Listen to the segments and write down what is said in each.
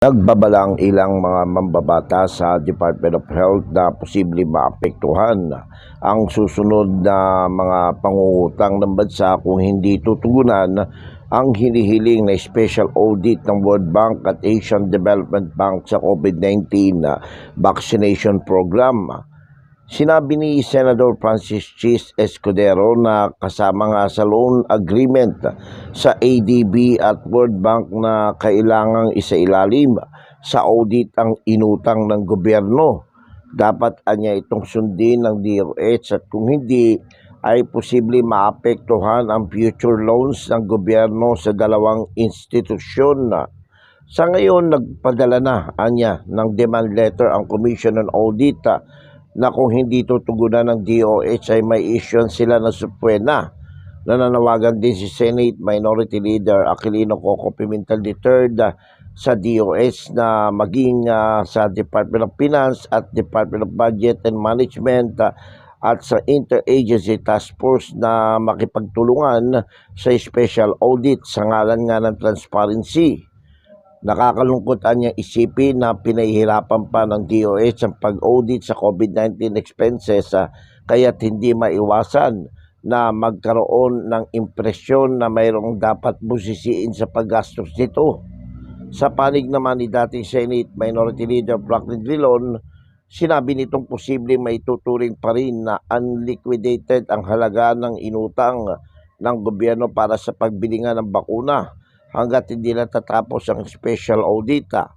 Nagbabala ang ilang mga mambabata sa Department of Health na posibleng maapektuhan ang susunod na mga pangungutang ng bansa kung hindi tutugunan ang hinihiling na special audit ng World Bank at Asian Development Bank sa COVID-19 na vaccination program. Sinabi ni Senador Francis Chis Escudero na kasama nga sa loan agreement sa ADB at World Bank na kailangang isailalim sa audit ang inutang ng gobyerno. Dapat anya itong sundin ng DOH at kung hindi ay posible maapektuhan ang future loans ng gobyerno sa dalawang institusyon. Sa ngayon, nagpadala na anya ng demand letter ang Commission on Audit na kung hindi tutugunan ng DOH ay may issue sila ng supwena. Nananawagan din si Senate Minority Leader Aquilino Coco Pimentel III sa DOH na maging ah, sa Department of Finance at Department of Budget and Management ah, at sa Interagency Task Force na makipagtulungan sa special audit sa ngalan nga ng transparency. Nakakalungkot niya isipin na pinahihirapan pa ng DOH ang pag-audit sa COVID-19 expenses ah, kaya't hindi maiwasan na magkaroon ng impresyon na mayroong dapat busisiin sa paggastos nito. Sa panig naman ni dating Senate Minority Leader Franklin Drilon, sinabi nitong posible may tuturing pa rin na unliquidated ang halaga ng inutang ng gobyerno para sa pagbili nga ng bakuna hanggat hindi natatapos ang special audit. ah.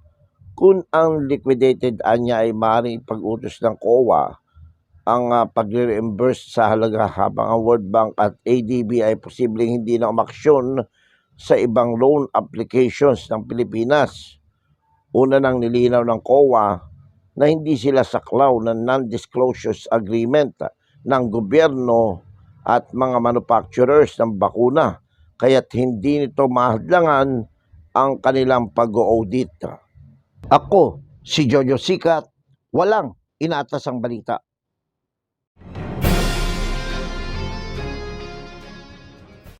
Kung ang liquidated anya ay maaaring pag-utos ng COA, ang uh, pag-reimburse sa halaga habang ang World Bank at ADB ay posibleng hindi na umaksyon sa ibang loan applications ng Pilipinas. Una nang nilinaw ng COA na hindi sila saklaw ng non-disclosure agreement ng gobyerno at mga manufacturers ng bakuna kaya't hindi nito mahadlangan ang kanilang pag-audit. Ako, si Jojo Sikat, walang inatas ang balita.